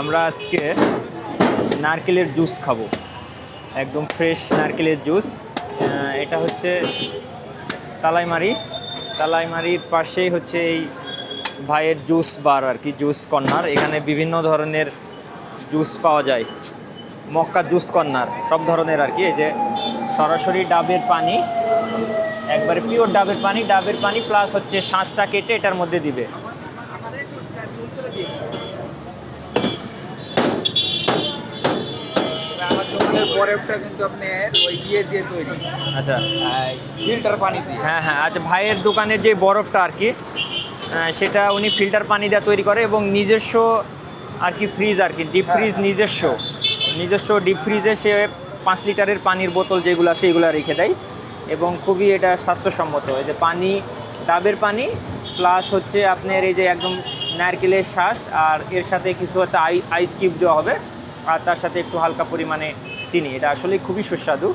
আমরা আজকে নারকেলের জুস খাব। একদম ফ্রেশ নারকেলের জুস। এটা হচ্ছে তালাইমারি। তালাইমারির পাশেই হচ্ছে এই ভাইয়ের জুস বার আর কি, জুস কর্নার। এখানে বিভিন্ন ধরনের জুস পাওয়া যায়। মক্কা জুস কর্নার, সব ধরনের আর কি। এই যে সরাসরি ডাবের পানি, একবারে পিওর ডাবের পানি। ডাবের পানি প্লাস হচ্ছে শাঁসটা কেটে এটার মধ্যে দিবে। বরফটা কিন্তু আপনার ওই ইয়ে দিয়ে তৈরি। আচ্ছা। ফিল্টার পানি দিয়ে। হ্যাঁ হ্যাঁ আচ্ছা ভাইয়ের দোকানের যে বরফটা আর কি সেটা উনি ফিল্টার পানি দিয়ে তৈরি করে এবং নিজস্ব আর কি ফ্রিজ আর কি ডিপ ফ্রিজ নিজস্ব। নিজস্ব ডিপ ফ্রিজে সে পাঁচ লিটারের পানির বোতল যেগুলো আছে এগুলো রেখে দেয় এবং খুবই এটা স্বাস্থ্যসম্মত। এই যে পানি ডাবের পানি প্লাস হচ্ছে আপনার এই যে একদম নারকেলের শ্বাস আর এর সাথে কিছু একটা আই আইস কিউব দেওয়া হবে। আর তার সাথে একটু হালকা পরিমাণে চিনি। এটা আসলে খুবই সুস্বাদু।